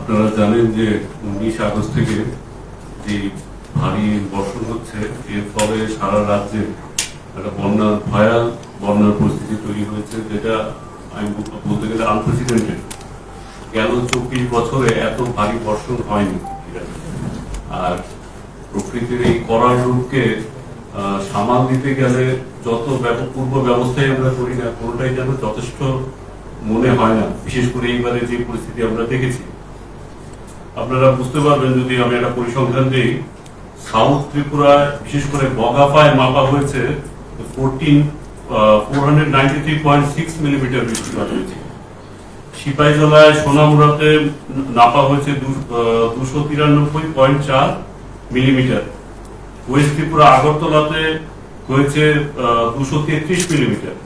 আপনারা জানেন যে উনিশ আগস্ট থেকে যে ভারী বর্ষণ হচ্ছে, এর ফলে সারা রাজ্যে একটা বন্যার ভয়াল বন্যার পরিস্থিতি তৈরি হয়েছে, যেটা আমি বলতে গেলে আনপ্রেসিডেন্টেড গেল চব্বিশ বছরে এত ভারী বর্ষণ হয়নি। আর প্রকৃতির এই করার রূপকে সামাল দিতে গেলে যত ব্যাপক পূর্ব ব্যবস্থাই আমরা করি না, কোনোটাই যেন যথেষ্ট মনে হয় না। বিশেষ করে এইবারে যে পরিস্থিতি আমরা দেখেছি। আপনারা বুঝতে পারবেন যদি আমি একটা পরিসংখ্যান দিই সাউথ ত্রিপুরায় বিশেষ করে বগাফায় মাপা হয়েছে fourteen four hundred ninety three point six millimetre বৃষ্টিপাত হয়েছে। সিপাহীজলায় সোনামুড়াতে নাপা হয়েছে দুশো তিরানব্বই পয়েন্ট চার মিলিমিটার ওয়েস্ট ত্রিপুরা আগরতলাতে হয়েছে দুশো তেত্রিশ মিলিমিটার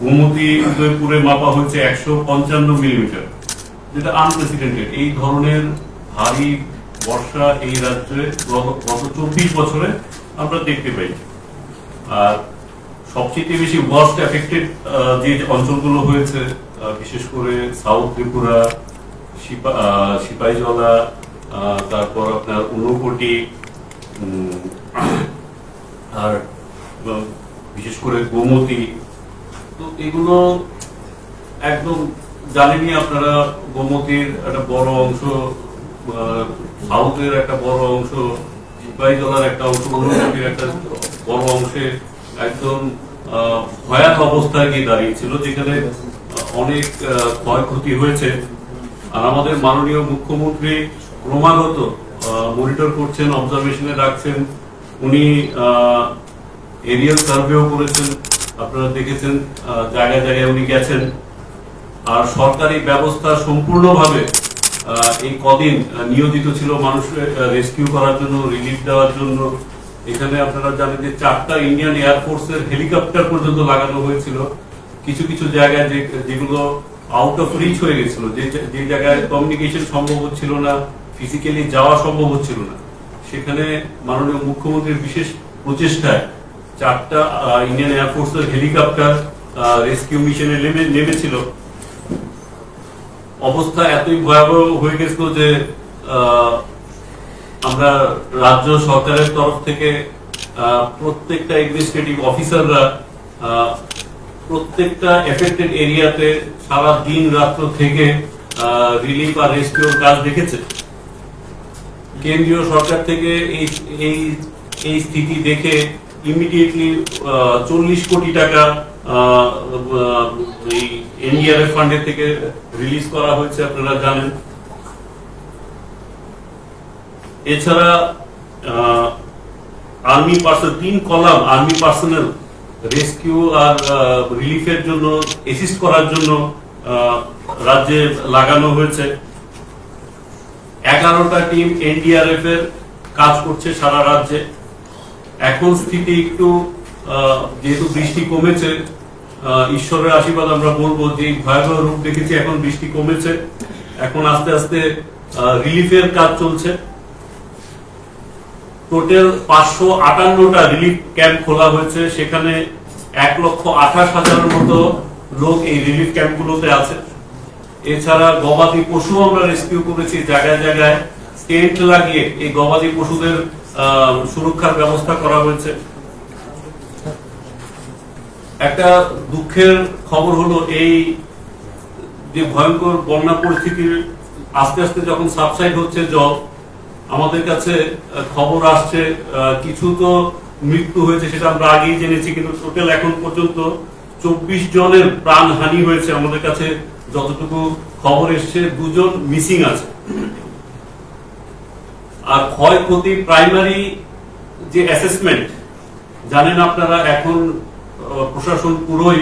গোমতী উদয়পুরে মাপা হয়েছে একশো পঞ্চান্ন মিলিমিটার যেটা আনপ্রেসিডেন্টেড এই ধরনের ভারী বর্ষা এই রাজ্যে গত- চব্বিশ বছরে আমরা দেখতে পাই আর সবচেয়ে বেশি ওয়ার্স্ট এফেক্টেড যে অঞ্চলগুলো হয়েছে বিশেষ করে সাউথ ত্রিপুরা সিপা- আহ, সিপাহীজলা আহ, তারপর আপনার ঊনকোটি উম, আর বিশেষ করে গোমতী। তো এগুলো একদম জানেনই আপনারা, গোমতীর একটা বড় অংশ সাউথের একটা বড় অংশ সিপাহীজলার একটা অংশ ঊনকোটির একটা বড় অংশে একদম ভয়ানক অবস্থায় গিয়ে দাঁড়িয়েছিল, যেখানে অনেক ক্ষয়ক্ষতি হয়েছে। আর আমাদের মাননীয় মুখ্যমন্ত্রী ক্রমাগত মনিটর করছেন, অবজারভেশনে রাখছেন উনি এরিয়াল সার্ভেও করেছেন, আপনারা দেখেছেন জায়গায় জায়গায় উনি গেছেন। আর সরকারি ব্যবস্থা সম্পূর্ণভাবে এই কদিন নিয়োজিত ছিল মানুষের রেস্কিউ করার জন্য রিলিফ দেওয়ার জন্য। এখানে আপনারা জানেন যে চারটা ইন্ডিয়ান এয়ারফোর্সের হেলিকপ্টার পর্যন্ত লাগানো হয়েছিল। কিছু কিছু জায়গায় যে, যেগুলো আউট অফ রিচ হয়ে গেছিল, যে যে জায়গায় কমিউনিকেশন সম্ভব হচ্ছিল না ফিজিক্যালি যাওয়া সম্ভব হচ্ছিল না। সেখানে মাননীয় মুখ্যমন্ত্রীর বিশেষ প্রচেষ্টায় চারটা ইন্ডিয়ান এয়ারফোর্সের হেলিকপ্টার রেস্কিউ মিশনে নেমে, নেমেছিল। অবস্থা এতই ভয়াবহ হয়ে গেছিল যে আমরা রাজ্য সরকারের তরফ থেকে প্রত্যেকটা এডমিনিস্ট্রেটিভ অফিসাররা প্রত্যেকটা এফেক্টেড এরিয়াতে সারা দিন রাত্র থেকে রিলিফ আর রেস্কিউর কাজ দেখেছে। কেন্দ্রীয় সরকার থেকে এই এই এই স্থিতি দেখে ইমিডিয়েটলি চল্লিশ কোটি টাকা এই এনডিআরএফ ফান্ডের থেকে রিলিজ করা হয়েছে, আপনারা জানেন। এছাড়া আর্মি পার্সন তিন কলাম আর্মি পার্সোনাল রেস্কিউ আর রিলিফের জন্য অ্যাসিস্ট করার জন্য রাজ্যে লাগানো হয়েছে। এগারোটা টিম এনডিআরএফ এর কাজ করছে সারা রাজ্যে। এখন স্থিতি একটু যেহেতু বৃষ্টি কমেছে ঈশ্বরের আশীর্বাদ আমরা বলব যে ভয়াবহ রূপ দেখেছি, এখন বৃষ্টি কমেছে। এখন আস্তে আস্তে রিলিফের কাজ চলছে। টোটাল পাঁচশো আটান্নটা রিলিফ ক্যাম্প খোলা হয়েছে। সেখানে এক লক্ষ আঠাশ হাজারের মতো লোক এই রিলিফ ক্যাম্পগুলোতে আছে। এছাড়া গবাদি পশু আমরা রেস্কিউ করেছি জায়গায় জায়গায়। টেন্ট লাগিয়ে এই গবাদি পশুদের সুরক্ষার ব্যবস্থা করা হয়েছে। একটা দুঃখের খবর হলো এই যে ভয়ঙ্কর বন্যা পরিস্থিতির আস্তে আস্তে যখন সাবসাইড হচ্ছে জল, আমাদের কাছে খবর আসছে কিছু তো মৃত্যু হয়েছে সেটা আমরা আগেই জেনেছি, কিন্তু টোটাল এখন পর্যন্ত চব্বিশ জনের প্রাণহানি হয়েছে আমাদের কাছে যতটুকু খবর এসছে, দুজন মিসিং আছে। আর ক্ষয়ক্ষতি প্রাইমারি যে অ্যাসেসমেন্ট জানেন আপনারা, এখন প্রশাসন পুরোই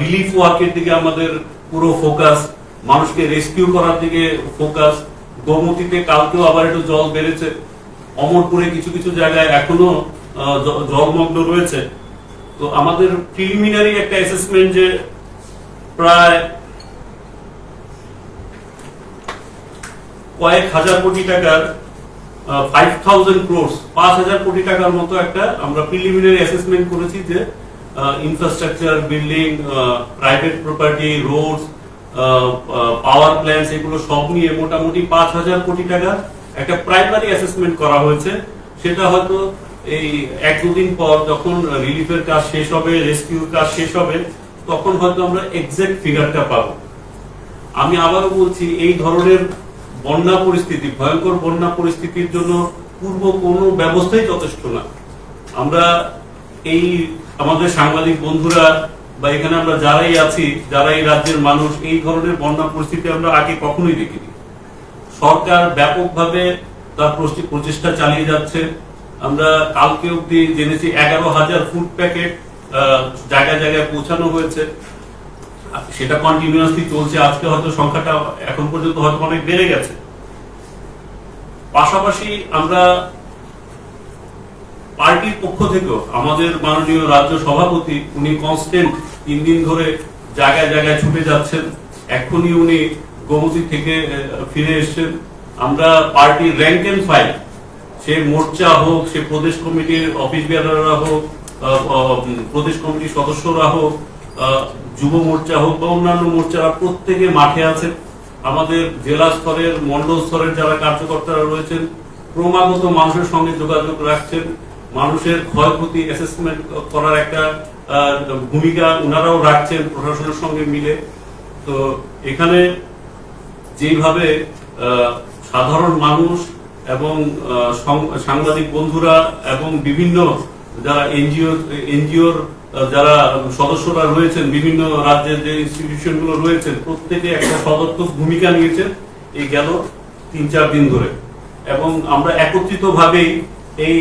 রিলিফ ওয়ার্কের দিকে আমাদের পুরো ফোকাস মানুষকে রেস্কিউ করার দিকে ফোকাস গোমতীতে কালকেও আবার একটু জল বেড়েছে। অমরপুরে কিছু কিছু জায়গায় এখনও জলমগ্ন রয়েছে। তো আমাদের প্রিলিমিনারি একটা অ্যাসেসমেন্ট যে প্রায় কয়েক হাজার কোটি টাকার ফাইভ থাউজেন্ড ক্রোর্স পাঁচ হাজার কোটি টাকার মতো একটা আমরা প্রিলিমিনারি অ্যাসেসমেন্ট করেছি যে infrastructure building private property roads power plants এগুলো সব নিয়ে মোটামুটি পাঁচ হাজার কোটি টাকা একটা প্রাইমারি অ্যাসেসমেন্ট করা হয়েছে। সেটা হয়তো এই এক দুদিন পর যখন রিলিফের কাজ শেষ হবে রেস্কিউর কাজ শেষ হবে, তখন হয়তো আমরা এক্সাক্ট ফিগারটা পাবো। আমি আবারও বলছি, এই ধরনের বন্যা পরিস্থিতি, ভয়ঙ্কর বন্যা পরিস্থিতির জন্য পূর্ব কোনো ব্যবস্থাই যথেষ্ট না। আমরা এই আমাদের সাংবাদিক বন্ধুরা বা এখানে আমরা যারাই আছি যারা এই রাজ্যের মানুষ, এই ধরনের বন্যা পরিস্থিতি আমরা আগে কখনোই দেখিনি। সরকার ব্যাপকভাবে তার প্রচেষ্টা চালিয়ে যাচ্ছে। আমরা কালকে অব্দি জেনেছি এগারো হাজার ফুড প্যাকেট জায়গায় জায়গায় পৌঁছানো হয়েছে। সেটা কন্টিনিউয়াসলি চলছে। আজকে হয়তো সংখ্যাটা এখন পর্যন্ত হয়তো অনেক বেড়ে গেছে। পাশাপাশি আমরা পার্টির পক্ষ থেকেও আমাদের মাননীয় রাজ্য সভাপতি উনি কনস্ট্যান্ট তিন দিন ধরে জায়গায় জায়গায় ছুটে যাচ্ছেন। এখনই উনি গোমতী থেকে ফিরে এসেছেন। আমরা পার্টির র্যাঙ্ক এন্ড ফাইল সে মোর্চা হোক, সে প্রদেশ কমিটির অফিস বেয়ারাররা হোক প্রদেশ কমিটির সদস্যরা হোক যুব মোর্চা হোক বা অন্যান্য মোর্চারা প্রত্যেকে মাঠে আছেন। আমাদের জেলা স্তরের, মন্ডল স্তরের যারা কার্যকর্তারা রয়েছেন, ক্রমাগত মানুষের সঙ্গে যোগাযোগ রাখছেন। মানুষের ক্ষয়ক্ষতি অ্যাসেসমেন্ট করার একটা ভূমিকা ওনারাও রাখছেন প্রশাসনের সঙ্গে মিলে। তো এখানে যেভাবে সাধারণ মানুষ এবং সাংবাদিক বন্ধুরা এবং বিভিন্ন যারা এনজিও, এনজিওর যারা সদস্যরা রয়েছেন, বিভিন্ন রাজ্যের যে ইনস্টিটিউশনগুলো রয়েছেন প্রত্যেকে একটা সদর্থক ভূমিকা নিয়েছেন। এই গেল তিন চার দিন ধরে। এবং আমরা একত্রিত ভাবেই এই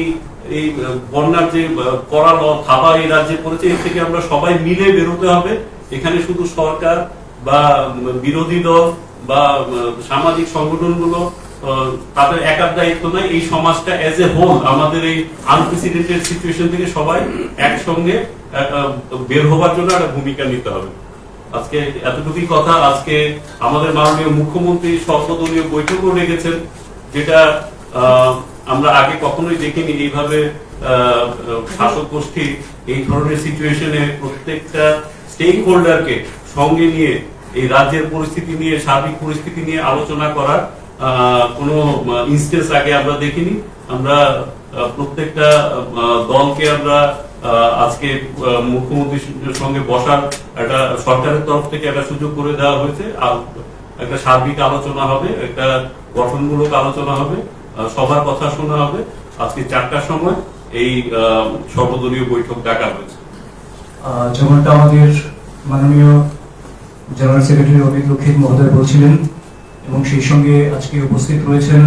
এই বন্যার যে করাল থাবা এই রাজ্যে পড়েছে এর থেকে আমরা সবাই মিলে বেরোতে হবে। এখানে শুধু সরকার বা বিরোধী দল বা সামাজিক সংগঠনগুলো তাদের একার দায়িত্ব নয়। এই সমাজটা এজ এ হোল আমাদের এই আনপ্রেসিডেন্টেড সিচুয়েশন থেকে সবাই একসঙ্গে বের হবার জন্য একটা ভূমিকা নিতে হবে। আজকে এতটুকুই কথা। আজকে আমাদের মাননীয় মুখ্যমন্ত্রী সর্বদলীয় বৈঠকও ডেকেছেন, যেটা আমরা আগে কখনোই দেখিনি এইভাবে শাসক গোষ্ঠী এই ধরনের সিচুয়েশনে প্রত্যেকটা স্টেক হোল্ডারকে সঙ্গে নিয়ে এই রাজ্যের পরিস্থিতি নিয়ে, সার্বিক পরিস্থিতি নিয়ে আলোচনা করার কোনো ইনস্টেন্স আগে আমরা দেখিনি। আমরা প্রত্যেকটা দলকে আমরা আজকে মুখ্যমন্ত্রীর সঙ্গে বসার একটা সরকারের তরফ থেকে একটা সুযোগ করে দেওয়া হয়েছে। একটা সার্বিক আলোচনা হবে, একটা গঠনমূলক আলোচনা হবে। সবার কথা শোনা হবে। আজকে চারটার সময় এই সর্বদলীয় বৈঠক ডাকা হয়েছে। যেমনটা আমাদের মাননীয় জেনারেল সেক্রেটারি অমিত লক্ষিত মহোদয় বলছিলেন, এবং সেই সঙ্গে আজকে উপস্থিত রয়েছেন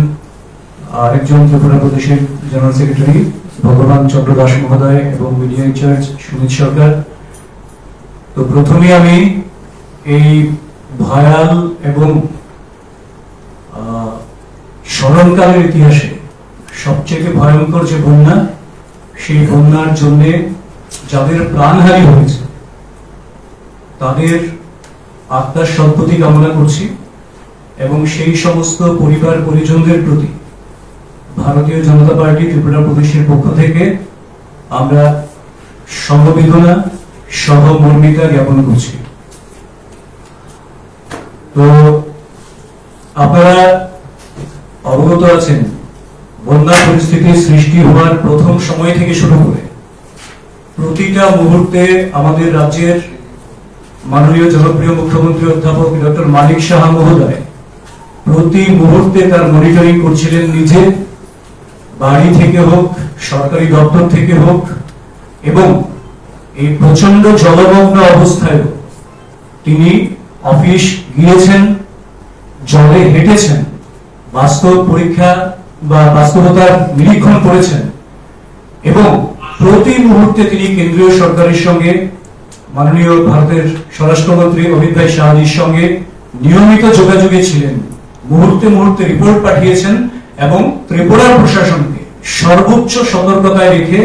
আরেকজন ত্রিপুরা প্রদেশের জেনারেল সেক্রেটারি ভগবান চন্দ্র দাস মহোদয় এবং মিডিয়া ইনচার্জ সুমিত সরকার। তো প্রথমে আমি এই ভয়াল এবং স্মরণকালের ইতিহাসে সবচেয়ে ভয়ঙ্কর যে বন্যা, সেই বন্যার জন্যে যাদের প্রাণহানি হয়েছে, তাদের আত্মার সদ্গতি কামনা করছি এবং সেই সমস্ত পরিবার পরিজনদের প্রতি ভারতীয় জনতা পার্টি ত্রিপুরা প্রদেশের পক্ষ থেকে আমরা সমবেদনা সহমর্মিতা জ্ঞাপন করছি। তো আপনারা অবগত আছেন, বন্যা পরিস্থিতির সৃষ্টি হওয়ার প্রথম সময় থেকে শুরু করে প্রতিটা মুহূর্তে আমাদের রাজ্যের মাননীয় জনপ্রিয় মুখ্যমন্ত্রী অধ্যাপক ডক্টর মানিক সাহা মহোদয় প্রতি মুহূর্তে তার মনিটরিং করছিলেন নিজে, বাড়ি থেকে হোক, সরকারি দপ্তর থেকে হোক, এবং এই প্রচণ্ড জলমগ্ন অবস্থায় তিনি অফিস গিয়েছেন, জলে হেঁটেছেন। বাস্তব পরীক্ষা বা বাস্তবতার নিরীক্ষণ করেছেন। এবং প্রতি মুহূর্তে তিনি কেন্দ্রীয় সরকারের সঙ্গে, মাননীয় ভারতের স্বরাষ্ট্রমন্ত্রী অমিত ভাই শাহজির সঙ্গে নিয়মিত যোগাযোগে ছিলেন। মুহূর্তে মুহূর্তে রিপোর্ট পাঠিয়েছেন এবং ত্রিপুরার প্রশাসনকে সর্বোচ্চ সতর্কতায় রেখে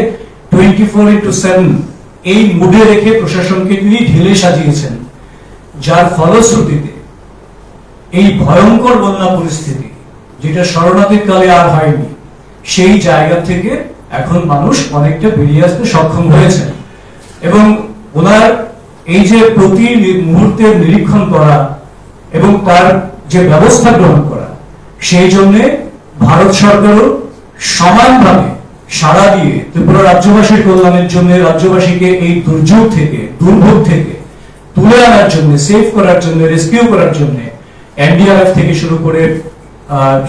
টোয়েন্টি ফোর ইন্টু সেভেন এই মুডে রেখে প্রশাসনকে তিনি ঢেলে সাজিয়েছেন। যার ফলশ্রুতিতে এই ভয়ঙ্কর বন্যা পরিস্থিতি যেটা শরণার্থীর কালে আর হয়নি। সেই জায়গা থেকে এখন মানুষ অনেকটা বেরিয়ে আসতে সক্ষম হয়েছেন এবং ওনার এই যে প্রতি মুহূর্তের নিরীক্ষণ করা এবং তার যে ব্যবস্থা গ্রহণ করা, সেই জন্য ভারত সরকারও সমানভাবে সাড়া দিয়ে ত্রিপুরা রাজ্যবাসীর কল্যাণের জন্য রাজ্যবাসীকে এই দুর্যোগ থেকে, দুর্ভোগ থেকে তুলে আনার জন্য সেভ করার জন্য রেস্কিউ করার জন্য, এনডিআরএফ থেকে শুরু করে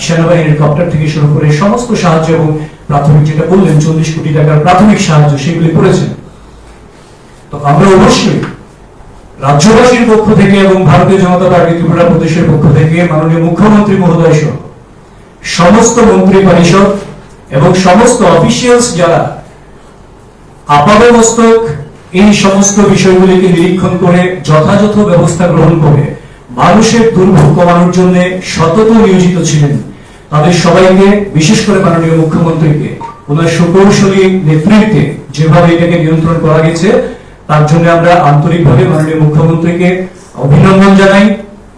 সেনাবাহিনীর হেলিকপ্টার থেকে শুরু করে সমস্ত সাহায্য এবং প্রাথমিক যেটা বললেন চল্লিশ কোটি টাকার প্রাথমিক সাহায্য সেগুলি করেছেন। তো আমরা অবশ্যই রাজ্যবাসীর পক্ষ থেকে এবং ভারতীয় জনতা পার্টি ত্রিপুরা প্রদেশের পক্ষ থেকে, মাননীয় মুখ্যমন্ত্রী মহোদয় সহ সমস্ত মন্ত্রী পরিষদ এবং সমস্ত অফিসিয়ালস যারা আপাদমস্তক এই সমস্ত বিষয়গুলিকে নিরীক্ষণ করে যথাযথ ব্যবস্থা গ্রহণ করে মানুষের দুর্ভোগ কমানোর জন্য সতত নিয়োজিত ছিলেন। তাদের সবাইকে, বিশেষ করে মাননীয় মুখ্যমন্ত্রীকে, ওনার সুকৌশলী নেতৃত্বে যেভাবে এটাকে নিয়ন্ত্রণ করা গেছে, তার জন্য আমরা আন্তরিকভাবে মাননীয় মুখ্যমন্ত্রীকে অভিনন্দন জানাই,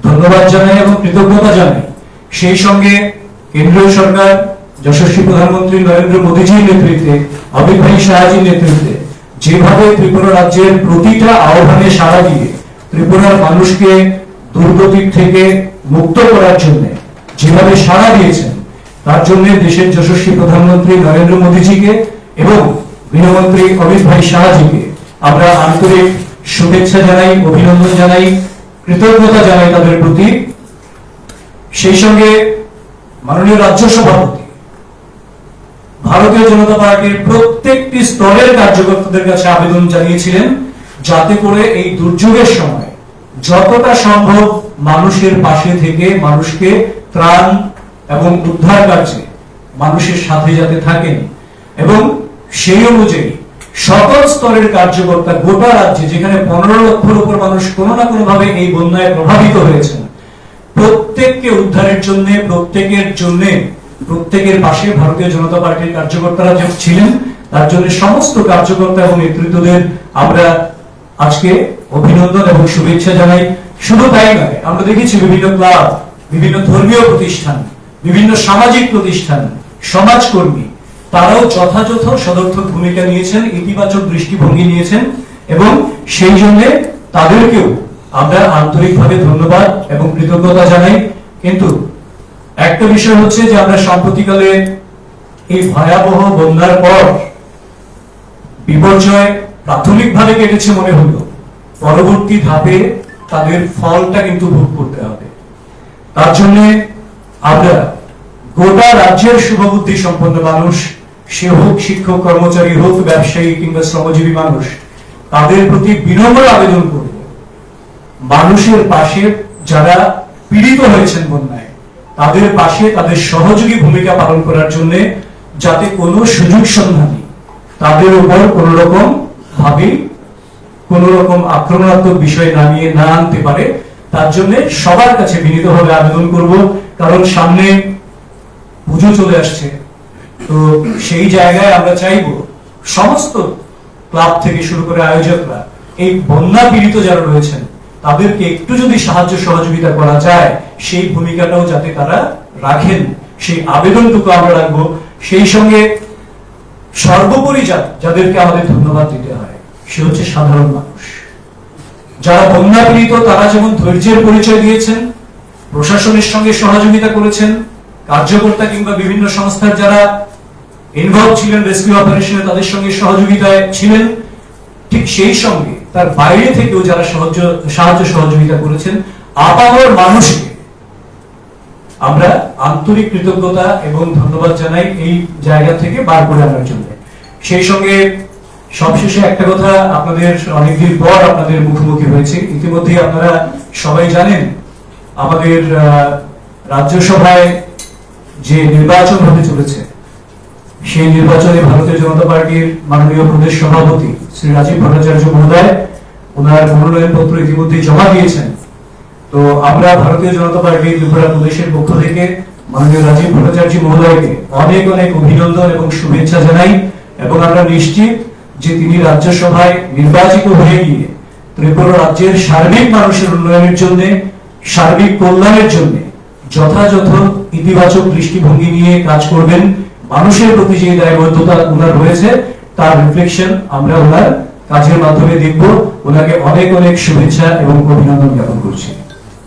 ধন্যবাদ জানাই এবং কৃতজ্ঞতা জানাই। সেই সঙ্গে কেন্দ্রীয় সরকার, যশস্বী প্রধানমন্ত্রী নরেন্দ্র মোদীজির নেতৃত্বে অমিত ভাই শাহজির নেতৃত্বে, যেভাবে ত্রিপুরা রাজ্যের প্রতিটা আহ্বানে সাড়া দিয়ে ত্রিপুরার মানুষকে দুর্গতির থেকে মুক্ত করার জন্য যেভাবে সাড়া দিয়েছেন, তার জন্য দেশের যশস্বী প্রধানমন্ত্রী নরেন্দ্র মোদীজিকে এবং গৃহমন্ত্রী অমিত ভাই শাহজিকে আমরা আন্তরিক শুভেচ্ছা জানাই, অভিনন্দন জানাই, কৃতজ্ঞতা জানাই তাদের প্রতি। সেই সঙ্গে মাননীয় রাজ্য সভাপতি, ভারতীয় জনতা পার্টির প্রত্যেকটি স্তরের কার্যকর্তাদের কাছে আবেদন জানিয়েছিলেন, যাতে করে এই দুর্যোগের সময় যতটা সম্ভব মানুষের পাশে থেকে মানুষকে ত্রাণ এবং উদ্ধার কার্যে মানুষের সাথে যাতে থাকেন। এবং সেই অনুযায়ী সকল স্তরের কার্যকর্তা গোটা রাজ্যে, যেখানে পনেরো লক্ষের উপর মানুষ কোনো না কোনো ভাবে এই বন্যায় প্রভাবিত হয়েছেন প্রত্যেককে উদ্ধারের জন্য, প্রত্যেকের জন্য, প্রত্যেকের পাশে ভারতীয় জনতা পার্টির কার্যকর্তারা যে ছিলেন, তার জন্য সমস্ত কার্যকর্তা এবং নেতৃত্বদের আমরা আজকে অভিনন্দন এবং শুভেচ্ছা জানাই। শুধু তাই নয়, আমরা দেখেছি বিভিন্ন ক্লাব, বিভিন্ন ধর্মীয় প্রতিষ্ঠান, বিভিন্ন সামাজিক প্রতিষ্ঠান, সমাজকর্মী, তারাও যথাযথ সদর্থক ভূমিকা নিয়েছেন, ইতিবাচক দৃষ্টিভঙ্গি নিয়েছেন এবং সেই জন্য তাদেরকেও আমরা আন্তরিকভাবে ধন্যবাদ এবং কৃতজ্ঞতা জানাই। কিন্তু একটা বিষয় হচ্ছে যে আমরা সাম্প্রতিকালে এই ভয়াবহ বন্যার পর বিপর্যয় প্রাথমিকভাবে কেটেছে মনে হলো। পরবর্তী ধাপে তাদের ফলটা কিন্তু ভোগ করতে হবে। তার জন্য আমরা গোটা রাজ্যের শুভবুদ্ধি সম্পন্ন মানুষ, সে হোক শিক্ষক, কর্মচারী হোক, ব্যবসায়ী কিংবা শ্রমজীবী মানুষ, তাদের প্রতি বিনম্র আবেদন করব। মানুষের পাশে যারা পীড়িত হয়েছেন বন্যায়, তাদের পাশে তাদের সহযোগী ভূমিকা পালন করার জন্য যাতে কোনো সুযোগ সন্ধানী তাদের উপর কোন রকম ভাবে কোন রকম আক্রমণাত্মক বিষয় না নিয়ে না আনতে পারে, তার জন্য সবার কাছে বিনীতভাবে আবেদন করব, কারণ সামনে পুজো চলে আসছে। তো সেই জায়গায় আমরা চাইব, সমস্ত ক্লাব থেকে শুরু করে আয়োজকরা, এই বন্যা পীড়িত যারা রয়েছেন, তাদেরকে একটু যদি সাহায্য সহযোগিতা করা যায়, সেই ভূমিকাটাও যাতে তারা রাখেন, সেই আবেদনটুকু আমরা রাখব। সেই সঙ্গে সর্বোপরি যাদেরকে আমাদের ধন্যবাদ দিতে হয়। সে হচ্ছে সাধারণ মানুষ। যারা বন্যা পীড়িত, তারা যেমন ধৈর্যের পরিচয় দিয়েছেন, প্রশাসনের সঙ্গে সহযোগিতা করেছেন, কার্যকর্তা কিংবা বিভিন্ন সংস্থার যারা ইনভলভ ছিলেন রেস্কিউ অপারেশনে তাদের সঙ্গে সহযোগিতায় ছিলেন, ঠিক সেই সঙ্গে তার বাইরে থেকেও যারা সাহায্য সাহায্য সহযোগিতা করেছেন, আপামর মানুষকে আমরা আন্তরিক কৃতজ্ঞতা এবং ধন্যবাদ জানাই এই জায়গা থেকে বার করে আনার জন্য। সেই সঙ্গে সবশেষে একটা কথা আপনাদের অনেকদিন পর আপনাদের মুখোমুখি হয়েছে। ইতিমধ্যে আপনারা সবাই জানেন, আমাদের রাজ্যসভায় যে নির্বাচন হতে চলেছে, সেই নির্বাচনে ভারতীয় জনতা পার্টির মাননীয় প্রদেশ সভাপতি শ্রী রাজীব ভট্টাচার্য মহোদয় ওনার মনোনয়ন পত্র ইতিমধ্যে জমা দিয়েছেন। তো আমরা ভারতীয় জনতা পার্টি ত্রিপুরা প্রদেশের পক্ষ থেকে মাননীয় রাজীব ভট্টাচার্য মহোদয়কে অনেক অনেক অভিনন্দন এবং শুভেচ্ছা জানাই এবং আমরা নিশ্চিত যে তিনি রাজ্যসভায় নির্বাচিত হয়ে গিয়ে ত্রিপুরা রাজ্যের সার্বিক মানুষের উন্নয়নের জন্য, সার্বিক কল্যাণের জন্য যথাযথ ইতিবাচক দৃষ্টিভঙ্গি নিয়ে কাজ করবেন। মানুষের প্রতি যে দায়বদ্ধতা ওনার রয়েছে, তার রিফ্লেকশন আমরা ওনার কাজের মাধ্যমে দেখব। ওনাকে অনেক অনেক শুভেচ্ছা এবং অভিনন্দন জ্ঞাপন করছি।